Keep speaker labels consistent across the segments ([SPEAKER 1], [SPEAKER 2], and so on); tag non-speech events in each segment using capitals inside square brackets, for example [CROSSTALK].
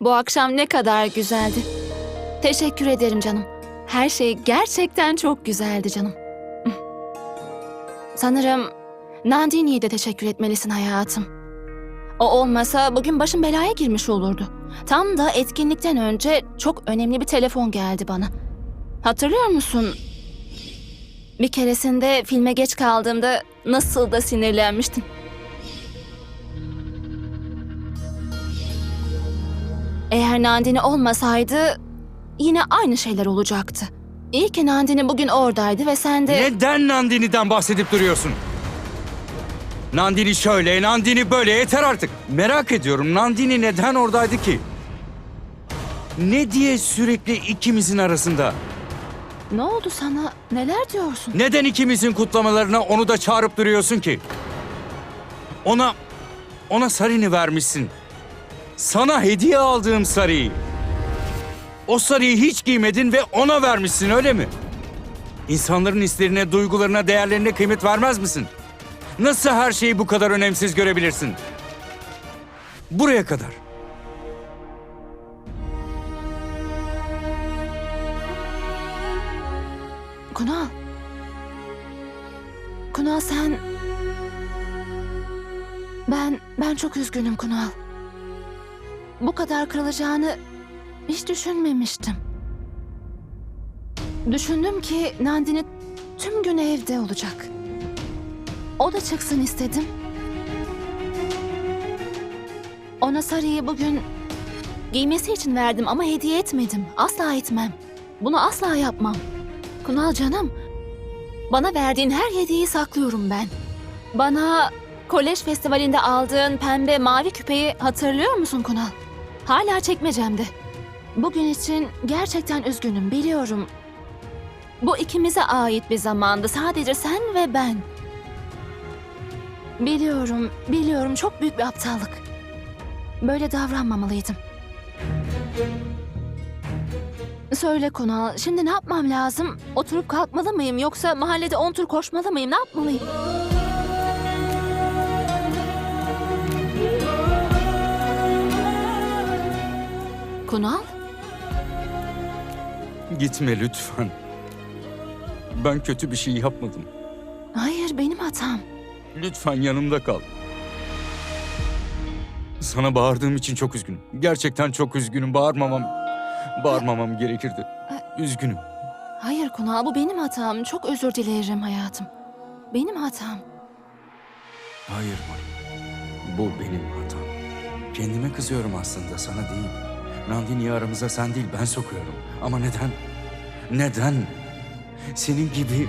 [SPEAKER 1] Bu akşam ne kadar güzeldi. Teşekkür ederim canım. Her şey gerçekten çok güzeldi canım. Sanırım Nandini'ye de teşekkür etmelisin hayatım. O olmasa bugün başım belaya girmiş olurdu. Tam da etkinlikten önce çok önemli bir telefon geldi bana. Hatırlıyor musun? Bir keresinde filme geç kaldığımda nasıl da sinirlenmiştin. Eğer Nandini olmasaydı yine aynı şeyler olacaktı. İyi ki Nandini bugün oradaydı ve sen de...
[SPEAKER 2] Neden Nandini'den bahsedip duruyorsun? Nandini şöyle, Nandini böyle yeter artık. Merak ediyorum Nandini neden oradaydı ki? Ne diye sürekli ikimizin arasında?
[SPEAKER 1] Ne oldu sana? Neler diyorsun?
[SPEAKER 2] Neden ikimizin kutlamalarına onu da çağırıp duruyorsun ki? Ona, ona sarını vermişsin. Sana hediye aldığım sarıyı. O sarıyı hiç giymedin ve ona vermişsin öyle mi? İnsanların hislerine, duygularına, değerlerine kıymet vermez misin? Nasıl her şeyi bu kadar önemsiz görebilirsin? Buraya kadar.
[SPEAKER 1] Kunal. Kunal sen... Ben, ben çok üzgünüm Kunal. Bu kadar kırılacağını hiç düşünmemiştim. Düşündüm ki Nandini tüm gün evde olacak. O da çıksın istedim. Ona sarıyı bugün giymesi için verdim ama hediye etmedim. Asla etmem. Bunu asla yapmam. Kunal canım, bana verdiğin her hediyeyi saklıyorum ben. Bana kolej festivalinde aldığın pembe mavi küpeyi hatırlıyor musun Kunal? Hala çekmecemde. Bugün için gerçekten üzgünüm biliyorum. Bu ikimize ait bir zamandı. Sadece sen ve ben. Biliyorum, biliyorum çok büyük bir aptallık. Böyle davranmamalıydım. Söyle Kunal, şimdi ne yapmam lazım? Oturup kalkmalı mıyım yoksa mahallede on tur koşmalı mıyım? Ne yapmalıyım? Kunal?
[SPEAKER 2] Gitme lütfen. Ben kötü bir şey yapmadım.
[SPEAKER 1] Hayır benim hatam.
[SPEAKER 2] Lütfen yanımda kal. Sana bağırdığım için çok üzgünüm. Gerçekten çok üzgünüm. Bağırmamam, bağırmamam gerekirdi. Üzgünüm.
[SPEAKER 1] Hayır Kunal bu benim hatam. Çok özür dilerim hayatım. Benim hatam.
[SPEAKER 2] Hayır Mari. Bu benim hatam. Kendime kızıyorum aslında sana değil. Nandini'yi aramıza sen değil ben sokuyorum. Ama neden? Neden? Senin gibi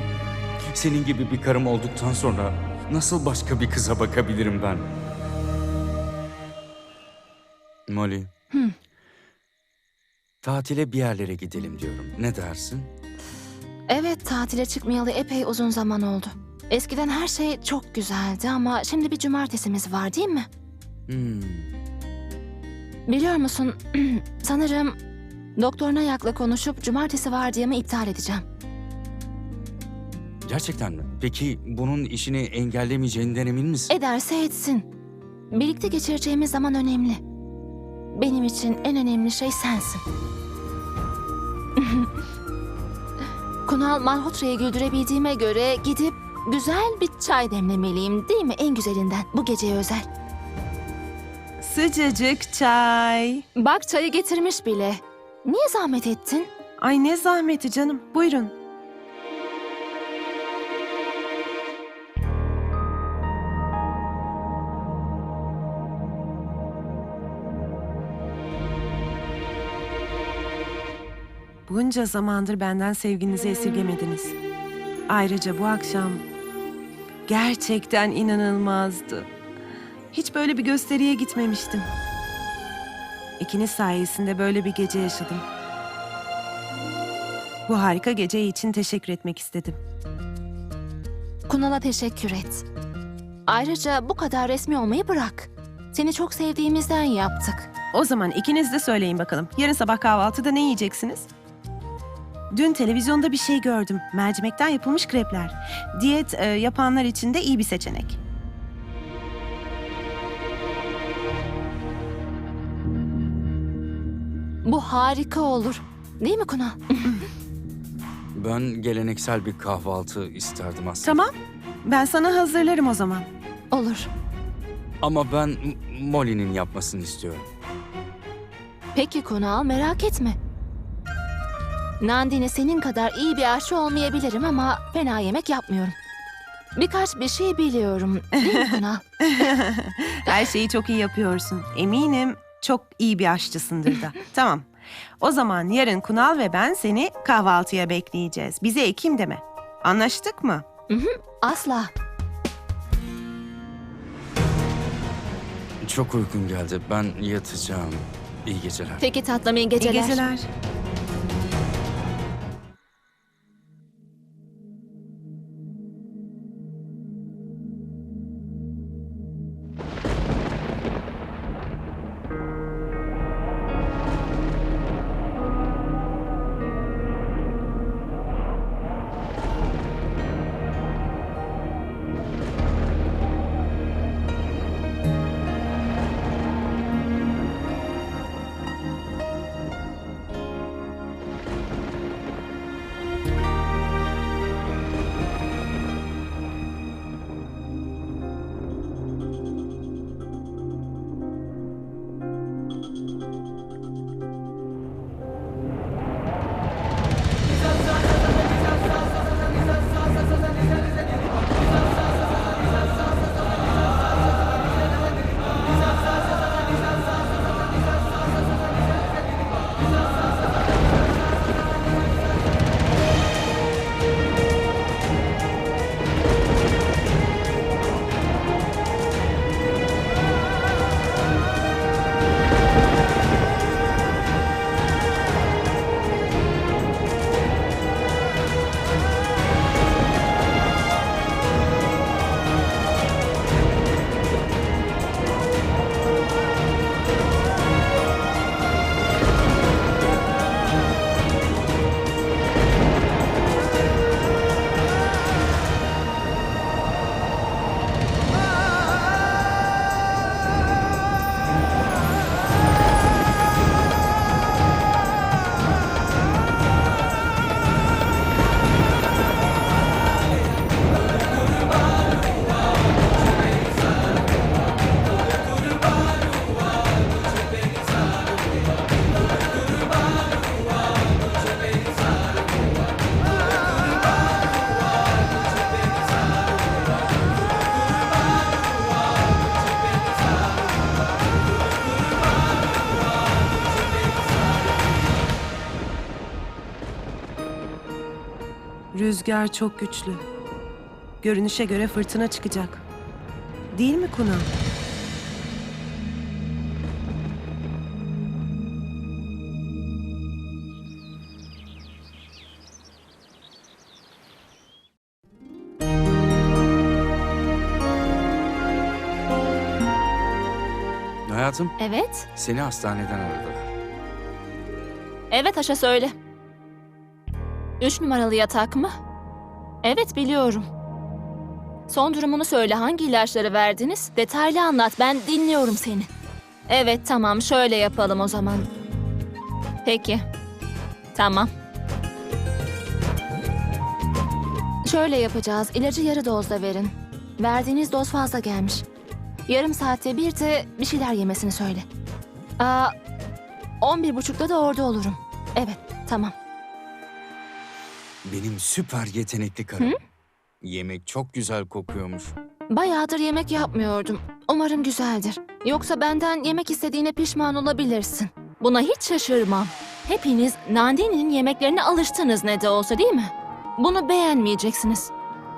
[SPEAKER 2] Senin gibi bir karım olduktan sonra nasıl başka bir kıza bakabilirim ben? Molly. Tatile bir yerlere gidelim diyorum. Ne dersin?
[SPEAKER 1] Evet, tatile çıkmayalı epey uzun zaman oldu. Eskiden her şey çok güzeldi ama şimdi bir cumartesimiz var değil mi?
[SPEAKER 2] Hmm.
[SPEAKER 1] Biliyor musun, [CLEARS THROAT] sanırım Doktor Nayak'la konuşup cumartesi vardiyamı iptal edeceğim.
[SPEAKER 2] Gerçekten mi? Peki bunun işini engellemeyeceğinden emin misin?
[SPEAKER 1] Ederse etsin. Birlikte geçireceğimiz zaman önemli. Benim için en önemli şey sensin. [LAUGHS] Kunal Malhotra'yı güldürebildiğime göre gidip güzel bir çay demlemeliyim değil mi? En güzelinden. Bu geceye özel.
[SPEAKER 3] Sıcacık çay.
[SPEAKER 1] Bak çayı getirmiş bile. Niye zahmet ettin?
[SPEAKER 3] Ay ne zahmeti canım. Buyurun. Bunca zamandır benden sevginizi esirgemediniz. Ayrıca bu akşam gerçekten inanılmazdı. Hiç böyle bir gösteriye gitmemiştim. İkiniz sayesinde böyle bir gece yaşadım. Bu harika gece için teşekkür etmek istedim.
[SPEAKER 1] Kunal'a teşekkür et. Ayrıca bu kadar resmi olmayı bırak. Seni çok sevdiğimizden yaptık.
[SPEAKER 3] O zaman ikiniz de söyleyin bakalım. Yarın sabah kahvaltıda ne yiyeceksiniz? Dün televizyonda bir şey gördüm. Mercimekten yapılmış krepler. Diyet e, yapanlar için de iyi bir seçenek.
[SPEAKER 1] Bu harika olur. Değil mi Kunal? [LAUGHS]
[SPEAKER 2] Ben geleneksel bir kahvaltı isterdim aslında.
[SPEAKER 3] Tamam. Ben sana hazırlarım o zaman.
[SPEAKER 1] Olur.
[SPEAKER 2] Ama ben M- Molly'nin yapmasını istiyorum.
[SPEAKER 1] Peki Kunal merak etme. Nandini senin kadar iyi bir aşçı olmayabilirim ama fena yemek yapmıyorum. Birkaç bir şey biliyorum. Değil mi Kunal? [LAUGHS]
[SPEAKER 3] Her şeyi çok iyi yapıyorsun. Eminim çok iyi bir aşçısındır da. [LAUGHS] tamam. O zaman yarın Kunal ve ben seni kahvaltıya bekleyeceğiz. Bize Ekim deme. Anlaştık mı?
[SPEAKER 1] Asla.
[SPEAKER 2] Çok uygun geldi. Ben yatacağım. İyi geceler.
[SPEAKER 1] Peki tatlım iyi geceler.
[SPEAKER 3] İyi geceler. Rüzgar çok güçlü. Görünüşe göre fırtına çıkacak. Değil mi Kunal?
[SPEAKER 2] Hayatım,
[SPEAKER 1] Evet.
[SPEAKER 2] seni hastaneden aradılar.
[SPEAKER 1] Evet Aşa söyle. Üç numaralı yatak mı? Evet biliyorum. Son durumunu söyle. Hangi ilaçları verdiniz? Detaylı anlat. Ben dinliyorum seni. Evet tamam. Şöyle yapalım o zaman. Peki. Tamam. Şöyle yapacağız. İlacı yarı dozda verin. Verdiğiniz doz fazla gelmiş. Yarım saatte bir de bir şeyler yemesini söyle. Aa, on bir buçukta da orada olurum. Evet, tamam.
[SPEAKER 2] Benim süper yetenekli karım. Yemek çok güzel kokuyormuş.
[SPEAKER 1] Bayağıdır yemek yapmıyordum. Umarım güzeldir. Yoksa benden yemek istediğine pişman olabilirsin. Buna hiç şaşırmam. Hepiniz Nandini'nin yemeklerine alıştınız ne de olsa değil mi? Bunu beğenmeyeceksiniz.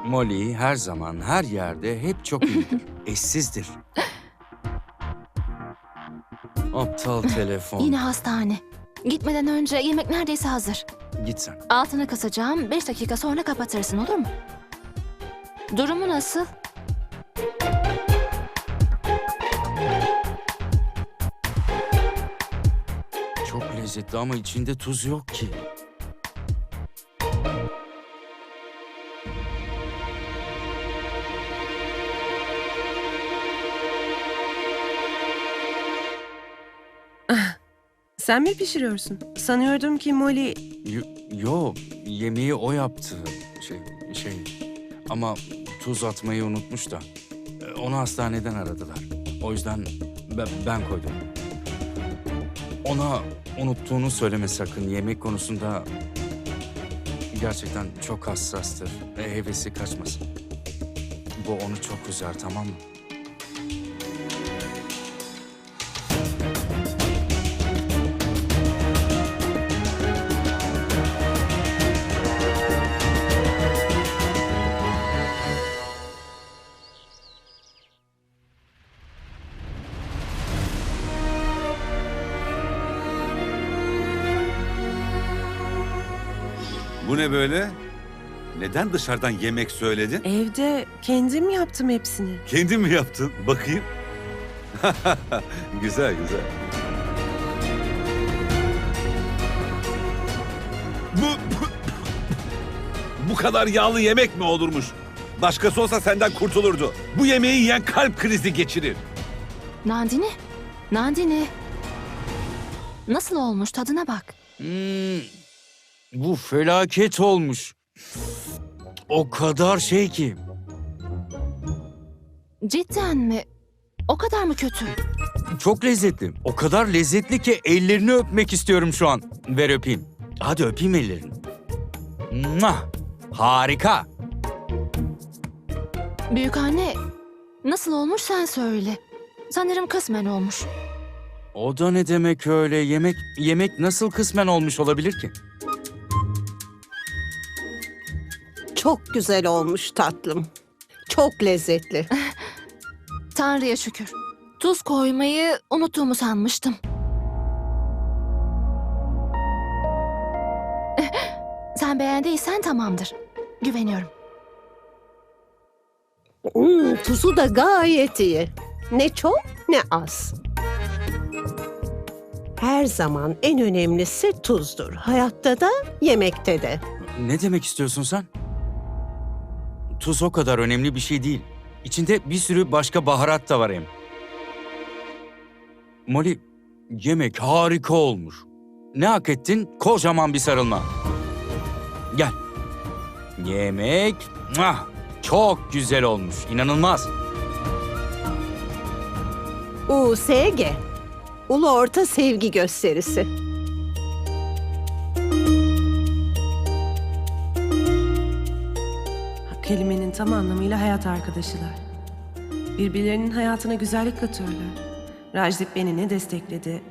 [SPEAKER 2] Molly her zaman her yerde hep çok iyidir. [LAUGHS] Eşsizdir. Aptal telefon.
[SPEAKER 1] Yine hastane. Gitmeden önce yemek neredeyse hazır.
[SPEAKER 2] Git sen.
[SPEAKER 1] Altını kısacağım. Beş dakika sonra kapatırsın olur mu? Durumu nasıl?
[SPEAKER 2] Çok lezzetli ama içinde tuz yok ki.
[SPEAKER 3] Sen mi pişiriyorsun? Sanıyordum ki Molly...
[SPEAKER 2] Yo, yo, yemeği o yaptı. Şey, şey. Ama tuz atmayı unutmuş da. E, Onu hastaneden aradılar. O yüzden ben, ben koydum. Ona unuttuğunu söyleme sakın. Yemek konusunda gerçekten çok hassastır. E, hevesi kaçmasın. Bu onu çok üzer tamam mı?
[SPEAKER 4] Ne böyle? Neden dışarıdan yemek söyledin?
[SPEAKER 3] Evde kendim yaptım hepsini.
[SPEAKER 4] Kendin mi yaptın? Bakayım. [LAUGHS] güzel güzel. Bu, bu kadar yağlı yemek mi olurmuş? Başkası olsa senden kurtulurdu. Bu yemeği yiyen kalp krizi geçirir.
[SPEAKER 1] Nandini? Nandini? Nasıl olmuş? Tadına bak.
[SPEAKER 2] Hmm, bu felaket olmuş. O kadar şey ki.
[SPEAKER 1] Cidden mi? O kadar mı kötü?
[SPEAKER 2] Çok lezzetli. O kadar lezzetli ki ellerini öpmek istiyorum şu an. Ver öpeyim. Hadi öpeyim ellerini. Mwah! Harika.
[SPEAKER 1] Büyük anne, nasıl olmuş sen söyle. Sanırım kısmen olmuş.
[SPEAKER 2] O da ne demek öyle? Yemek yemek nasıl kısmen olmuş olabilir ki?
[SPEAKER 5] Çok güzel olmuş tatlım. Çok lezzetli. [LAUGHS]
[SPEAKER 1] Tanrı'ya şükür. Tuz koymayı unuttuğumu sanmıştım. [LAUGHS] Sen beğendiysen tamamdır. Güveniyorum.
[SPEAKER 5] Hmm, tuzu da gayet iyi. Ne çok ne az. Her zaman en önemlisi tuzdur. Hayatta da yemekte de.
[SPEAKER 2] Ne demek istiyorsun sen? Tuz o kadar önemli bir şey değil. İçinde bir sürü başka baharat da var hem. Molly, yemek harika olmuş. Ne hak ettin? Kocaman bir sarılma. Gel. Yemek muah, çok güzel olmuş. İnanılmaz.
[SPEAKER 5] USG. Ulu Orta Sevgi Gösterisi.
[SPEAKER 3] Kelimenin tam anlamıyla hayat arkadaşılar. Birbirlerinin hayatına güzellik katıyorlar. Rajdip beni ne destekledi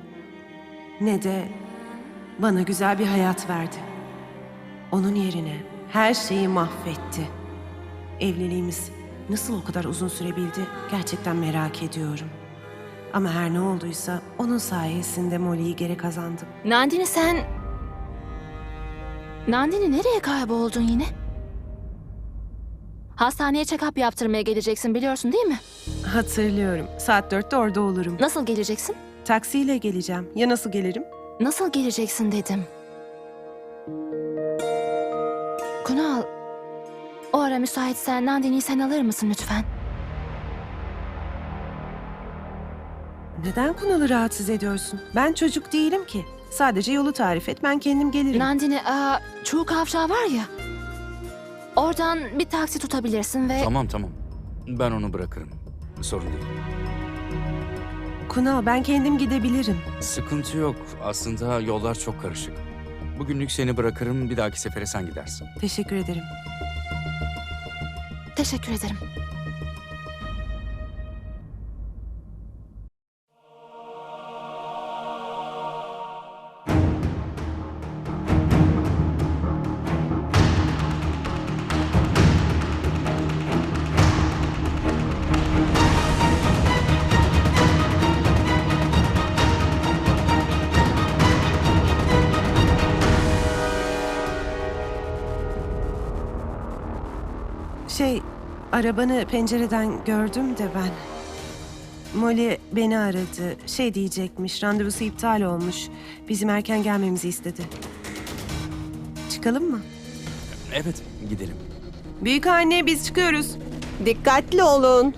[SPEAKER 3] ne de bana güzel bir hayat verdi. Onun yerine her şeyi mahvetti. Evliliğimiz nasıl o kadar uzun sürebildi gerçekten merak ediyorum. Ama her ne olduysa onun sayesinde Molly'yi geri kazandım.
[SPEAKER 1] Nandini sen... Nandini nereye kayboldun yine? Hastaneye check-up yaptırmaya geleceksin biliyorsun değil mi?
[SPEAKER 3] Hatırlıyorum. Saat dörtte orada olurum.
[SPEAKER 1] Nasıl geleceksin?
[SPEAKER 3] Taksiyle geleceğim. Ya nasıl gelirim?
[SPEAKER 1] Nasıl geleceksin dedim. Kunal, o ara müsaitsen Nandini'yi sen alır mısın lütfen?
[SPEAKER 3] Neden Kunal'ı rahatsız ediyorsun? Ben çocuk değilim ki. Sadece yolu tarif et, ben kendim gelirim.
[SPEAKER 1] Nandini, aa, Çuğ Kavşağı var ya. Oradan bir taksi tutabilirsin ve...
[SPEAKER 2] Tamam tamam. Ben onu bırakırım. Sorun değil.
[SPEAKER 3] Kunal, ben kendim gidebilirim.
[SPEAKER 2] Sıkıntı yok. Aslında yollar çok karışık. Bugünlük seni bırakırım. Bir dahaki sefere sen gidersin.
[SPEAKER 3] Teşekkür ederim.
[SPEAKER 1] Teşekkür ederim.
[SPEAKER 3] Arabanı pencereden gördüm de ben. Molly beni aradı. Şey diyecekmiş, randevusu iptal olmuş. Bizim erken gelmemizi istedi. Çıkalım mı?
[SPEAKER 2] Evet gidelim.
[SPEAKER 3] Büyük anne biz çıkıyoruz.
[SPEAKER 5] Dikkatli olun.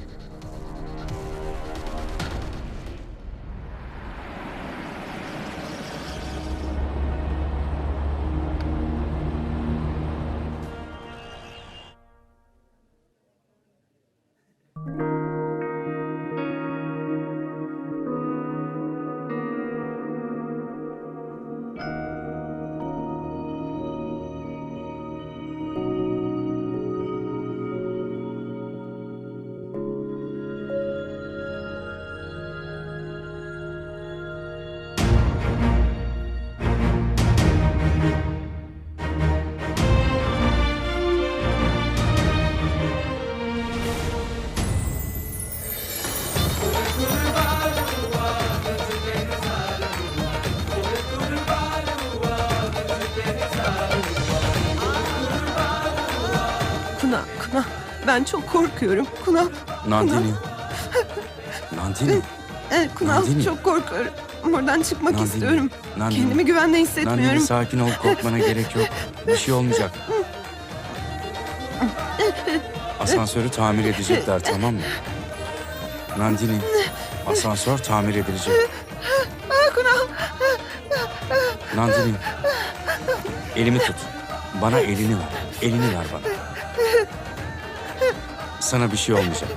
[SPEAKER 3] Ben çok korkuyorum. Kuna,
[SPEAKER 2] Nandini. Nandini. [LAUGHS]
[SPEAKER 3] e, Kuna
[SPEAKER 2] Nandini.
[SPEAKER 3] çok korkuyorum. Buradan çıkmak
[SPEAKER 2] Nandini.
[SPEAKER 3] istiyorum.
[SPEAKER 2] Nandini.
[SPEAKER 3] Kendimi güvende hissetmiyorum.
[SPEAKER 2] Nandini sakin ol. Korkmana gerek yok. Bir şey olmayacak. Asansörü tamir edecekler tamam mı? Nandini. Asansör tamir edilecek. Nandini. Elimi tut. Bana elini ver. Elini ver bana. Sana bir şey olmayacak.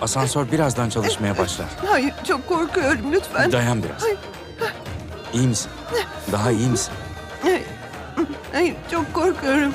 [SPEAKER 2] Asansör birazdan çalışmaya başlar.
[SPEAKER 3] Hayır, çok korkuyorum lütfen.
[SPEAKER 2] Dayan biraz. İyi misin? Daha iyi misin?
[SPEAKER 3] Hayır, hayır çok korkuyorum.